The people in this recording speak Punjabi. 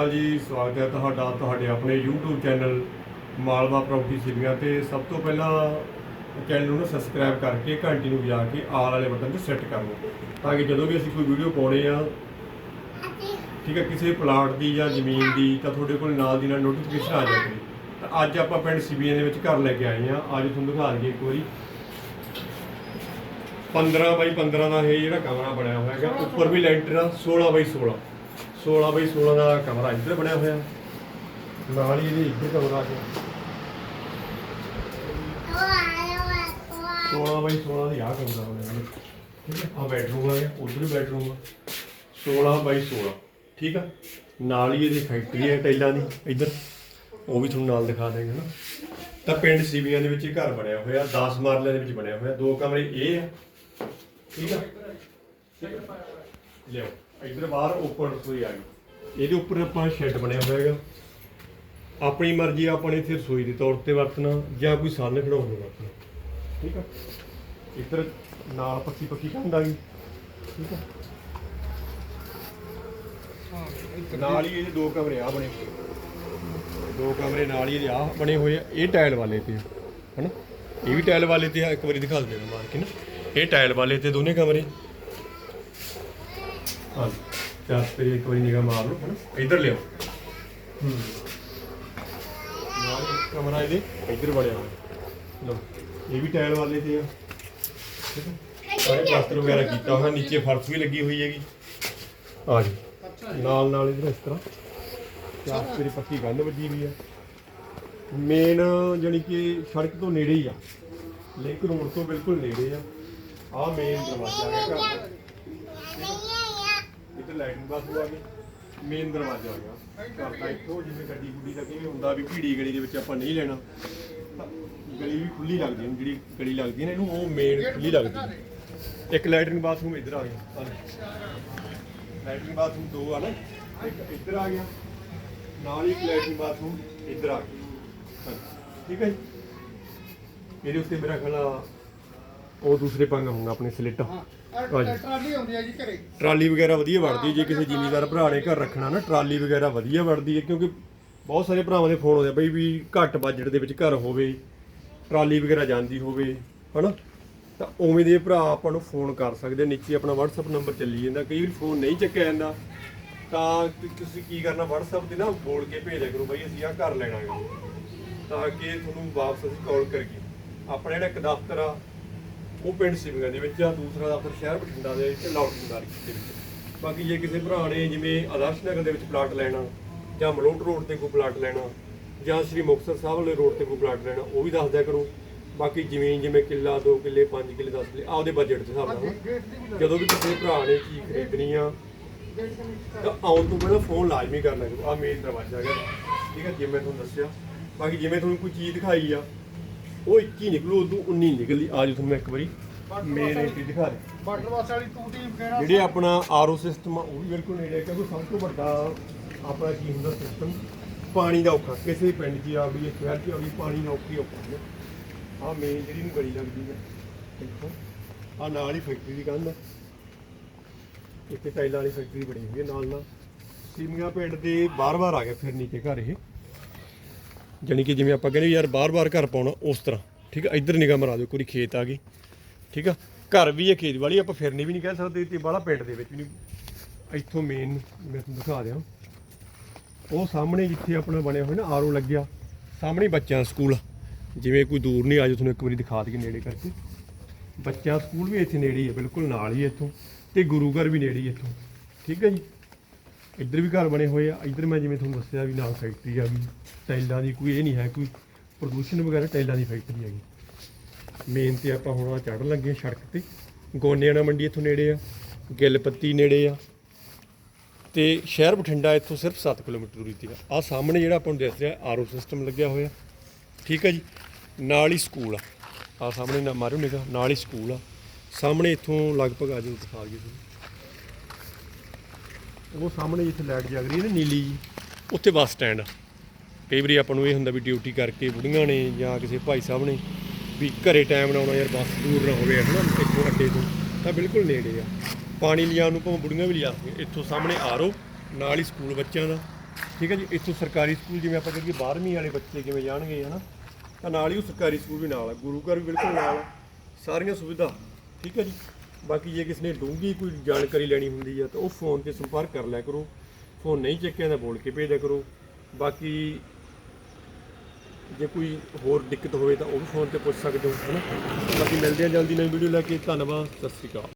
ਹਾਲ ਜੀ, ਸਵਾਗਤ ਹੈ ਤੁਹਾਡਾ, ਤੁਹਾਡੇ ਆਪਣੇ YouTube channel Malwa property Siviyan ਤੇ ਸਭ ਤੋਂ ਪਹਿਲਾਂ ਚੈਨਲ ਨੂੰ ਸਬਸਕ੍ਰਾਈਬ ਕਰਕੇ ਘੰਟੀ ਨੂੰ ਵਜਾ ਕੇ ਆਲ ਵਾਲੇ ਬਟਨ ਤੇ ਸੈੱਟ ਕਰ ਲਓ, ਤਾਂ ਕਿ ਜਦੋਂ ਵੀ ਅਸੀਂ ਕੋਈ ਵੀਡੀਓ ਪਾਉਣੇ ਆ, ਠੀਕ ਹੈ, ਕਿਸੇ ਪਲਾਟ ਦੀ ਜਾਂ ਜ਼ਮੀਨ ਦੀ ਤਾਂ ਤੁਹਾਡੇ ਕੋਲ ਨਾਲ ਦੀ ਨਾਲ ਨੋਟੀਫਿਕੇਸ਼ਨ ਆ ਜਾਵੇ। ਤਾਂ ਅੱਜ ਆਪਾਂ ਪਿੰਡ ਸਿਵੀਆਂ ਦੇ ਵਿੱਚ ਘਰ ਲੈ ਕੇ ਆਏ ਆ ਅੱਜ ਤੁਹਾਨੂੰ ਦਿਖਾ ਦਈਏ ਇੱਕ ਵਾਰੀ। 15 ਬਾਈ 15 ਦਾ ਇਹ ਜਿਹੜਾ ਕਮਰਾ ਬਣਿਆ ਹੋਇਆ ਹੈਗਾ, ਉੱਪਰ ਵੀ ਲੈਂਟਰ ਆ 16 ਬਾਈ 16 16 ਬਾਈ 16 ਦਾ ਕਮਰਾ ਇੱਧਰ ਬਣਿਆ ਹੋਇਆ। ਨਾਲ ਹੀ ਇਹਦੇ ਇੱਧਰ ਕਮਰਾ ਆ ਗਿਆ 16 ਬਾਈ 16 ਦੀ ਆ ਕਮਰਾ ਬਣਿਆ ਹੋਇਆ। ਠੀਕ ਹੈ ਆ ਬੈਡਰੂਮ ਆ ਗਿਆ ਉਧਰ ਬੈਡਰੂਮ ਆ। 16 ਬਾਈ 16 ਠੀਕ ਆ? ਨਾਲ ਹੀ ਇਹਦੀ ਫੈਕਟਰੀ ਹੈ ਟਾਈਲਾਂ ਦੀ, ਇੱਧਰ। ਉਹ ਵੀ ਤੁਹਾਨੂੰ ਨਾਲ ਦਿਖਾ ਦੇਂਗੇ ਨਾ ਤਾਂ ਪਿੰਡ ਸੀਵੀਆਂ ਦੇ ਵਿੱਚ ਇਹ ਘਰ ਬਣਿਆ ਹੋਇਆ 10 ਮਰਲਿਆਂ ਦੇ ਵਿੱਚ ਬਣਿਆ ਹੋਇਆ। ਦੋ ਕਮਰੇ ਇਹ ਆ। ਠੀਕ ਆ? ਲਿਓ ਇੱਧਰ ਬਾਹਰ ਓਪਨ ਰਸੋਈ ਆ ਗਈ। ਇਹਦੇ ਉੱਪਰ ਆਪਾਂ ਸ਼ੈੱਡ ਬਣਿਆ ਹੋਇਆ ਹੈਗਾ। ਆਪਣੀ ਮਰਜ਼ੀ ਆਪਾਂ ਨੇ ਇੱਥੇ ਰਸੋਈ ਦੇ ਤੌਰ ਤੇ ਵਰਤਣਾ ਜਾਂ ਕੋਈ ਸਾਲ ਖੜਾਉਣ ਨੂੰ ਵਰਤਣਾ। ਠੀਕ ਆ? ਇੱਧਰ ਨਾਲ ਪੱਕੀ ਪੱਕੀ ਕੰਧ ਆ ਗਈ। ਠੀਕ ਆ? ਨਾਲ ਹੀ ਇਹਦੇ ਦੋ ਕਮਰੇ ਆ ਬਣੇ ਹੋਏ। ਦੋ ਕਮਰੇ ਨਾਲ ਹੀ ਇਹਦੇ ਆ ਬਣੇ ਹੋਏ ਆ। ਇਹ ਟਾਇਲ ਵਾਲੇ ਤੇ ਆ, ਹਨਾ? ਇਹ ਵੀ ਟਾਇਲ ਵਾਲੇ ਤੇ ਆ। ਇੱਕ ਵਾਰੀ ਦਿਖਾ ਦਿੰਦੇ ਮਾਰ ਕੇ ਨਾ ਇਹ ਟਾਇਲ ਵਾਲੇ ਤੇ ਦੋਨੇ ਕਮਰੇ। ਹਾਂ ਚਾਰ ਤੇ ਇੱਕ ਵਾਰੀ ਨਿਗਾਹ ਮਾਰ ਲਓ, ਹਨਾ? ਇੱਧਰ ਲਿਓ ਹੂੰ। ਨਾਲ ਕਮਰਾ ਇਹਦੇ, ਇੱਧਰ ਬਣਿਆ ਹੋਇਆ। ਲਓ, ਇਹ ਵੀ ਟਾਇਲ ਵਾਲੇ ਤੇ ਆ। ਠੀਕ ਹੈ ਸਾਰੇ ਪਲਾਸਟਰ ਵਗੈਰਾ ਕੀਤਾ ਹੋਇਆ, ਨੀਚੇ ਫਰਸ਼ ਵੀ ਲੱਗੀ ਹੋਈ ਹੈਗੀ। ਆ ਜੀ। ਨਾਲ ਨਾਲ ਇਧਰ ਇਸ ਤਰ੍ਹਾਂ। ਚਾਰ ਤੇਰੀ ਪੱਕੀ ਗੰਢ ਵੱਜੀ ਵੀ ਆ। ਮੇਨ ਜਾਣੀ ਕਿ ਸੜਕ ਤੋਂ ਨੇੜੇ ਹੀ ਆ। ਲਿੰਕ ਰੋਡ ਤੋਂ ਬਿਲਕੁਲ ਨੇੜੇ ਆ। ਆ ਮੇਨ ਦਰਵਾਜ਼ਾ ਹੈ ਘਰ ਦਾ ਇੱਧਰ ਲਾਈਟਿੰਗ ਬਾਥਰੂਮ ਆ ਗਈ ਮੇਨ ਦਰਵਾਜ਼ਾ ਆ ਗਿਆ। ਘਰ ਦਾ ਇੱਥੋਂ ਜਿਵੇਂ ਗੱਡੀ ਗੁੱਡੀ ਦਾ ਕਿਵੇਂ ਹੁੰਦਾ ਵੀ ਭੀੜੀ ਗਲੀ ਦੇ ਵਿੱਚ ਆਪਾਂ ਨਹੀਂ ਲੈਣਾ, ਤਾਂ ਗਲੀ ਵੀ ਖੁੱਲੀ ਲੱਗਦੀ ਹੈ, ਜਿਹੜੀ ਗਲੀ ਲੱਗਦੀ ਹੈ ਨਾ, ਇਹਨੂੰ ਉਹ ਮੇਨ ਖੁੱਲੀ ਲੱਗਦੀ ਹੈ। ਇੱਕ ਲੈਟਰਿੰਗ ਬਾਥਰੂਮ ਇੱਧਰ ਆ ਗਿਆ ਲੈਟਰਿੰਗ ਬਾਥਰੂਮ ਦੋ ਆ ਨਾ, ਇੱਕ ਇੱਧਰ ਆ ਗਿਆ, ਨਾਲ ਹੀ ਇੱਕ ਲੈਟਰਿੰਗ ਬਾਥਰੂਮ ਇੱਧਰ ਆ ਗਿਆ। ਠੀਕ ਹੈ ਜੀ? ਮੇਰੇ ਉੱਤੇ ਮੇਰਾ ਖਿਆਲ ਉਹ ਦੂਸਰੇ ਪੰਗ ਹੋਊਗਾ ਆਪਣੇ ਸਲਿੱਟ। ਹਾਂਜੀ ਟਰਾਲੀ ਆਉਂਦੀ ਹੈ ਜੀ ਘਰੇ। ਟਰਾਲੀ ਵਗੈਰਾ ਵਧੀਆ ਵੜਦੀ ਹੈ ਜੇ ਕਿਸੇ ਜ਼ਿਮੀਂਦਾਰ ਭਰਾ ਨੇ ਘਰ ਰੱਖਣਾ ਨਾ ਟਰਾਲੀ ਵਗੈਰਾ ਵਧੀਆ ਵੜਦੀ ਹੈ ਕਿਉਂਕਿ ਬਹੁਤ ਸਾਰੇ ਭਰਾਵਾਂ ਦੇ ਫੋਨ ਆਉਂਦੇ ਆ ਬਈ ਵੀ ਘੱਟ ਬਜਟ ਦੇ ਵਿੱਚ ਘਰ ਹੋਵੇ ਟਰਾਲੀ ਵਗੈਰਾ ਜਾਂਦੀ ਹੋਵੇ ਹਨਾ? ਤਾਂ ਉਵੇਂ ਦੇ ਭਰਾ ਆਪਾਂ ਨੂੰ ਫੋਨ ਕਰ ਸਕਦੇ ਆ। ਨੀਚੇ ਆਪਣਾ WhatsApp ਨੰਬਰ ਚੱਲੀ ਜਾਂਦਾ ਕਈ ਵਾਰ ਫੋਨ ਨਹੀਂ ਚੱਕਿਆ ਜਾਂਦਾ। ਤਾਂ ਤੁ- ਤੁਸੀਂ ਕੀ ਕਰਨਾ WhatsApp ਤੇ ਨਾ ਬੋਲ ਕੇ ਭੇਜ ਦਿਆ ਕਰੋ ਬਈ ਅਸੀਂ ਆਹ ਘਰ ਲੈਣਾ ਹੈ ਤਾਂ ਕਿ ਤੁਹਾਨੂੰ ਵਾਪਸ ਅਸੀਂ ਕਾਲ ਕਰੀਏ। ਆਪਣਾ ਜਿਹੜਾ ਇੱਕ ਦਫ਼ਤਰ ਆ ਉਹ ਪਿੰਡ ਸਿਵਗਾ ਦੇ ਵਿੱਚ ਆ ਦੂਸਰਾ ਦਫ਼ਤਰ ਸ਼ਹਿਰ ਬਠਿੰਡਾ ਦੇ ਵਿੱਚ ਲੌਟਿੰਦਾਰੀ ਦੇ ਵਿੱਚ। ਬਾਕੀ ਜੇ ਕਿਸੇ ਭਰਾ ਨੇ ਜਿਵੇਂ ਆਦਰਸ਼ ਨਗਰ ਦੇ ਵਿੱਚ ਪਲਾਟ ਲੈਣਾ, ਜਾਂ ਮਲੋਟ ਰੋਡ ਤੇ ਕੋਈ ਪਲਾਟ ਲੈਣਾ, ਜਾਂ ਸ੍ਰੀ ਮੁਕਤਸਰ ਸਾਹਿਬ ਵਾਲੇ ਰੋਡ ਤੇ ਕੋਈ ਪਲਾਟ ਲੈਣਾ, ਉਹ ਵੀ ਦੱਸ ਦਿਆ ਕਰੋ। ਬਾਕੀ ਜ਼ਮੀਨ ਜਿਵੇਂ ਕਿੱਲਾ 2 ਕਿੱਲੇ 5 ਕਿੱਲੇ 10 ਕਿੱਲੇ, ਆਪਦੇ ਬਜਟ ਦੇ ਹਿਸਾਬ ਨਾਲ। ਜਦੋਂ ਵੀ ਕਿਸੇ ਭਰਾ ਨੇ ਚੀਜ਼ ਖਰੀਦਣੀ ਆ, ਤਾਂ ਆਉਣ ਤੋਂ ਪਹਿਲਾਂ ਫੋਨ ਲਾਜ਼ਮੀ ਕਰਨਾ ਕਰੋ। ਆ ਮੇਨ ਦਰਵਾਜ਼ਾ ਹੈਗਾ। ਠੀਕ ਹੈ, ਜਿਵੇਂ ਤੁਹਾਨੂੰ ਦੱਸਿਆ। ਬਾਕੀ ਜਿਵੇਂ ਤੁਹਾਨੂੰ ਕੋਈ ਚੀਜ਼ ਦਿਖਾਈ ਆ ਉਹ 21 ਨਿਕਲੂ ਉਦੋਂ 19 ਨਿਕਲਦੀ ਆਜੋ ਤੁਹਾਨੂੰ ਮੈਂ ਇੱਕ ਵਾਰੀ। ਮੇਨ ਐਂਟਰੀ ਦਿਖਾ ਦੇ ਵਾਟਰ ਵਾਸ ਵਾਲੀ ਟੂਟੀ ਵਗੈਰਾ ਜਿਹੜੇ ਆਪਣਾ ਆਰਓ ਸਿਸਟਮ ਆ ਉਹ ਵੀ ਬਿਲਕੁਲ ਨੇੜੇ ਹੈ ਕਿਉਂਕਿ ਸਭ ਤੋਂ ਵੱਡਾ ਆਪਣਾ ਕੀ ਹੁੰਦਾ ਸਿਸਟਮ ਪਾਣੀ ਦਾ ਔਖਾ। ਕਿਸੇ ਵੀ ਪਿੰਡ 'ਚ ਆ ਵੀ ਸ਼ਹਿਰ 'ਚ ਆ ਵੀ ਪਾਣੀ ਦਾ ਔਖੀ ਔਖਾ ਹੈ ਆ ਮੇਨ ਜਿਹੜੀ ਨੂੰ ਗਲੀ ਲੱਗਦੀ ਹੈ ਦੇਖੋ। ਆ ਨਾਲ ਹੀ ਫੈਕਟਰੀ ਦੀ ਕੰਧ ਆ। ਇੱਥੇ ਟਾਈਲਾਂ ਵਾਲੀ ਫੈਕਟਰੀ ਬਣੀ ਹੋਈ ਹੈ ਨਾਲ ਨਾਲ। ਸੀਮੀਆਂ ਪਿੰਡ ਦੇ ਬਾਰ-ਬਾਰ ਆ ਗਿਆ ਫਿਰ ਨੀਚੇ ਘਰ ਇਹ। ਜਾਣੀ ਕਿ ਜਿਵੇਂ ਆਪਾਂ ਕਹਿੰਦੇ ਯਾਰ ਬਾਰ-ਬਾਰ ਘਰ ਪਾਉਣਾ, ਉਸ ਤਰ੍ਹਾਂ। ਠੀਕ ਆ? ਇੱਧਰ ਨਿਗਾਹ ਮਰਾ ਦਿਓ ਕੋਈ ਖੇਤ ਆ ਗਈ। ਠੀਕ ਆ? ਘਰ ਵੀ ਹੈ ਖੇਤ ਵਾਲੀ, ਆਪਾਂ ਫਿਰਨੀ ਵੀ ਨਹੀਂ ਕਹਿ ਸਕਦੇ ਤੇ ਬਾਹਲਾ ਪਿੰਡ ਦੇ ਵਿੱਚ ਵੀ ਨਹੀਂ। ਇੱਥੋਂ ਮੇਨ ਮੈਂ ਤੁਹਾਨੂੰ ਦਿਖਾ ਦਿਆਂ। ਉਹ ਸਾਹਮਣੇ ਜਿੱਥੇ ਆਪਣਾ ਬਣਿਆ ਹੋਇਆ ਨਾ ਆਰਓ ਲੱਗਿਆ। ਸਾਹਮਣੇ ਬੱਚਿਆਂ ਦਾ ਸਕੂਲ। ਜਿਵੇਂ ਕੋਈ ਦੂਰ ਨਹੀਂ ਆਜੋ ਤੁਹਾਨੂੰ ਇੱਕ ਵਾਰੀ ਦਿਖਾ ਦਈਏ ਨੇੜੇ ਕਰਕੇ। ਬੱਚਿਆਂ ਦਾ ਸਕੂਲ ਵੀ ਇੱਥੇ ਨੇੜੇ ਹੀ ਹੈ ਬਿਲਕੁਲ ਨਾਲ ਹੀ ਹੈ ਇੱਥੋਂ। ਤੇ ਗੁਰੂ ਘਰ ਵੀ ਨੇੜੇ ਹੀ ਇੱਥੋਂ। ਠੀਕ ਹੈ ਜੀ? ਇੱਧਰ ਵੀ ਘਰ ਬਣੇ ਹੋਏ ਆ। ਇੱਧਰ ਮੈਂ ਜਿਵੇਂ ਤੁਹਾਨੂੰ ਦੱਸਿਆ ਵੀ ਨਾਲ ਫੈਕਟਰੀ ਆ ਗਈ ਟਾਈਲਾਂ ਦੀ ਕੋਈ ਇਹ ਨਹੀਂ ਹੈ ਕੋਈ ਪ੍ਰਦੂਸ਼ਣ ਵਗੈਰਾ ਟਾਈਲਾਂ ਦੀ ਫੈਕਟਰੀ ਹੈਗੀ। ਮੇਨ ਤੇ ਆਪਾਂ ਹੁਣ ਚੜਨ ਲੱਗੇ ਹਾਂ ਸੜਕ ਤੇ। ਗੋਨੇਆਣਾ ਮੰਡੀ ਇੱਥੋਂ ਨੇੜੇ ਆ ਗਿੱਲਪੱਤੀ ਨੇੜੇ ਆ। ਤੇ ਸ਼ਹਿਰ ਬਠਿੰਡਾ ਇੱਥੋਂ ਸਿਰਫ 7 ਕਿਲੋਮੀਟਰ ਦੂਰੀ ਤੇ ਆ। ਆਹ ਸਾਹਮਣੇ ਜਿਹੜਾ ਆਪਾਂ ਨੂੰ ਦਿਸ ਰਿਹਾ, ਆਰਓ ਸਿਸਟਮ ਲੱਗਿਆ ਹੋਇਆ। ਠੀਕ ਹੈ ਜੀ? ਨਾਲ ਹੀ ਸਕੂਲ ਆ। ਆਹ ਸਾਹਮਣੇ ਨਾ ਮਾਰਿਓ ਨਿਗਾ ਨਾਲ ਹੀ ਸਕੂਲ ਆ। ਸਾਹਮਣੇ ਇੱਥੋਂ ਲਗਭਗ ਆ ਜਾਓ, ਦਿਖਾ ਦਈਏ ਤੁਹਾਨੂੰ। ਉਹ ਸਾਹਮਣੇ ਜਿੱਥੇ ਲਾਈਟ ਜਗ ਰਹੀ ਹੈ ਨਾ, ਨੀਲੀ ਜੀ। ਉੱਥੇ ਬੱਸ ਸਟੈਂਡ ਆ। ਕਈ ਵਾਰੀ ਆਪਾਂ ਨੂੰ ਇਹ ਹੁੰਦਾ ਵੀ ਡਿਊਟੀ ਕਰਕੇ ਬੁੜੀਆਂ ਨੇ ਜਾਂ ਕਿਸੇ ਭਾਈ ਸਾਹਿਬ ਨੇ ਵੀ ਘਰੇ ਟਾਈਮ ਨਾ ਆਉਣਾ ਯਾਰ, ਬੱਸ ਦੂਰ ਨਾ ਹੋਵੇ ਹੈ ਨਾ ਇੱਥੋਂ ਅੱਡੇ ਤੋਂ। ਤਾਂ ਬਿਲਕੁਲ ਨੇੜੇ ਆ। ਪਾਣੀ ਲਿਆਉਣ ਨੂੰ ਭਾਵੇਂ ਬੁੜੀਆਂ ਵੀ ਲਿਆ ਸਕਦੇ ਇੱਥੋਂ ਸਾਹਮਣੇ ਆਰੋ ਨਾਲ ਹੀ ਸਕੂਲ ਬੱਚਿਆਂ ਦਾ। ਠੀਕ ਹੈ ਜੀ, ਇੱਥੋਂ ਸਰਕਾਰੀ ਸਕੂਲ ਜਿਵੇਂ ਆਪਾਂ ਕਹੀਏ 12ਵੀਂ ਵਾਲੇ ਬੱਚੇ ਕਿਵੇਂ ਜਾਣਗੇ, ਹਨਾ, ਤਾਂ ਨਾਲ ਹੀ ਉਹ ਸਰਕਾਰੀ ਸਕੂਲ ਵੀ ਨਾਲ ਆ। ਗੁਰੂ ਘਰ ਵੀ ਬਿਲਕੁਲ ਨਾਲ ਆ। ਸਾਰੀਆਂ ਸੁਵਿਧਾ, ਠੀਕ ਹੈ ਜੀ। ਬਾਕੀ ਜੇ ਕਿਸੇ ਨੇ ਡੂੰਘੀ ਕੋਈ ਜਾਣਕਾਰੀ ਲੈਣੀ ਹੁੰਦੀ ਆ ਤਾਂ ਉਹ ਫੋਨ ਤੇ ਸੰਪਰਕ ਕਰ ਲਿਆ ਕਰੋ। ਫੋਨ ਨਹੀਂ ਚੱਕਿਆ ਤਾਂ ਬੋਲ ਕੇ ਭੇਜਿਆ ਕਰੋ। ਬਾਕੀ ਜੇ ਕੋਈ ਹੋਰ ਦਿੱਕਤ ਹੋਵੇ ਤਾਂ ਉਹ ਵੀ ਫੋਨ ਤੇ ਪੁੱਛ ਸਕਦੇ ਹੋ, ਹਨਾ? ਬਾਕੀ ਮਿਲਦੇ ਆ ਜਲਦੀ ਨਵੀਂ ਵੀਡੀਓ ਲੈ ਕੇ। ਧੰਨਵਾਦ, ਸਤਿ ਸ਼੍ਰੀ ਅਕਾਲ।